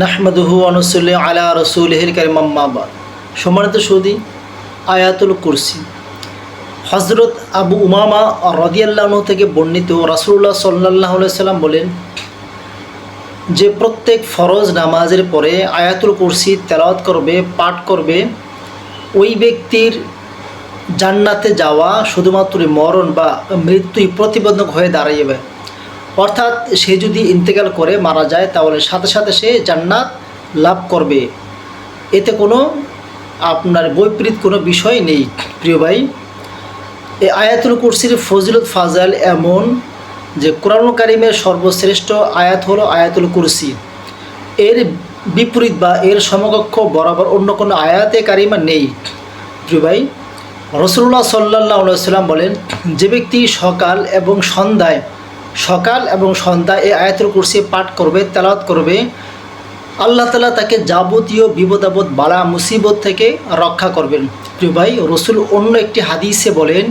নাহমাদুহু আনসুল্লাহ আলা রসুলহির কারিমাম্মাবাদ সম্মানিত সৌদি, আয়াতুল কুরসি। হজরত আবু উমামা রদিয়াল্লাহ থেকে বর্ণিত রাসুল্লাহ সাল্লাহ সাল্লাম বলেন, যে প্রত্যেক ফরজ নামাজের পরে আয়াতুল কুরসি তেলাওয়াত করবে, পাঠ করবে, ওই ব্যক্তির জান্নাতে যাওয়া শুধুমাত্র মরণ বা মৃত্যুই প্রতিবন্ধক হয়ে দাঁড়াইবে। অর্থাৎ সে যদি ইন্তেকাল করে মারা যায়, তাহলে সাথে সাথে সে জান্নাত লাভ করবে। এতে কোনো আপনার বৈপরীত কোনো বিষয় নেই, প্রিয় ভাই। এই আয়াতুল কুরসির ফজিলত ফাজাল এমন যে কোরআন কারিমের সর্বশ্রেষ্ঠ আয়াত হলো আয়াতুল কুরসি। এর বিপরীত বা এর সমকক্ষ বরাবর অন্য কোনো আয়াতে কারিমা নেই, প্রিয় ভাই। রসুল্লাহ সাল্লাহ সাল্লাম বলেন, যে ব্যক্তি সকাল এবং সন্ধ্যায় সকাল এবং সন্ধ্যা এই আয়াতুল কুরসি পাঠ করবে, তেলাওয়াত করবে। আল্লাহ তালা তাকে যাবতীয় বিপদাবদ বালা, মুসিবত থেকে রক্ষা করবেন। প্রিয় ভাই, রসুল অন্য একটি হাদিসে বলেন,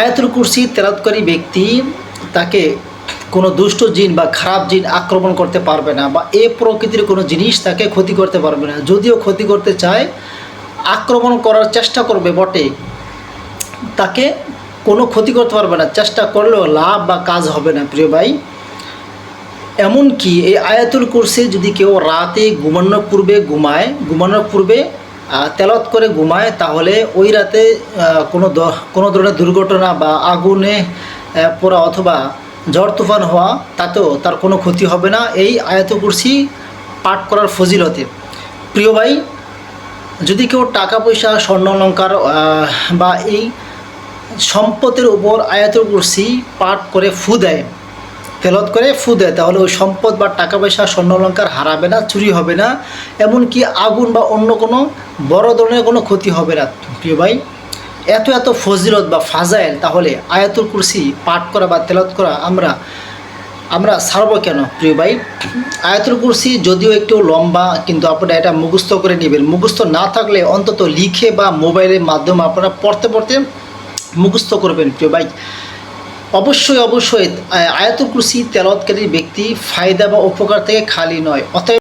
আয়াতুল কুরসি তেলাতকারী ব্যক্তি তাকে কোনো দুষ্ট জিন বা খারাপ জিন আক্রমণ করতে পারবে না বা এ প্রকৃতির কোনো জিনিস তাকে ক্ষতি করতে পারবে না। যদিও ক্ষতি করতে চায়, আক্রমণ করার চেষ্টা করবে বটে, তাকে কোনো ক্ষতি করতে পারবে না। চেষ্টা করলেও লাভ বা কাজ হবে না, প্রিয় ভাই। এমনকি এই আয়াতুল কুরসি যদি কেউ রাতে ঘুমানোর পূর্বে ঘুমায়, ঘুমানোর পূর্বে তেলত করে ঘুমায়, তাহলে ওই রাতে কোনো কোনো ধরনের দুর্ঘটনা বা আগুনে পোড়া অথবা ঝড় তুফান হওয়া, তাতেও তার কোনো ক্ষতি হবে না। এই আয়াতুল কুরসি পাঠ করার ফজিলতে। প্রিয় ভাই, যদি কেউ টাকা পয়সা, স্বর্ণ অলঙ্কার বা এই সম্পদের উপর আয়াতুল কুরসি পাঠ করে ফু দেয় তেলত করে, ফু দেয়। তাহলে ওই সম্পদ বা টাকা পয়সা, স্বর্ণ অলঙ্কার হারাবে না, চুরি হবে না। এমনকি আগুন বা অন্য কোনো বড় ধরনের কোনো ক্ষতি হবে না। প্রিয় ভাই, এত এত ফজিলত বা ফাজাইল, তাহলে আয়াতুল কুরসি পাঠ করা বা তেলত করা আমরা আমরা ছাড়ব কেন? প্রিয় ভাই, আয়াতুল কুরসি যদিও একটু লম্বা, কিন্তু আপনারা এটা মুখস্থ করে নেবেন। মুখস্থ না থাকলে অন্তত লিখে বা মোবাইলের মাধ্যমে আপনারা পড়তে পড়তে মুখস্থ করবেন, প্রিয় ভাই। অবশ্যই অবশ্যই আয়াতুল কুরসি তেলতকারী ব্যক্তি ফায়দা বা উপকার থেকে খালি নয়। অতএব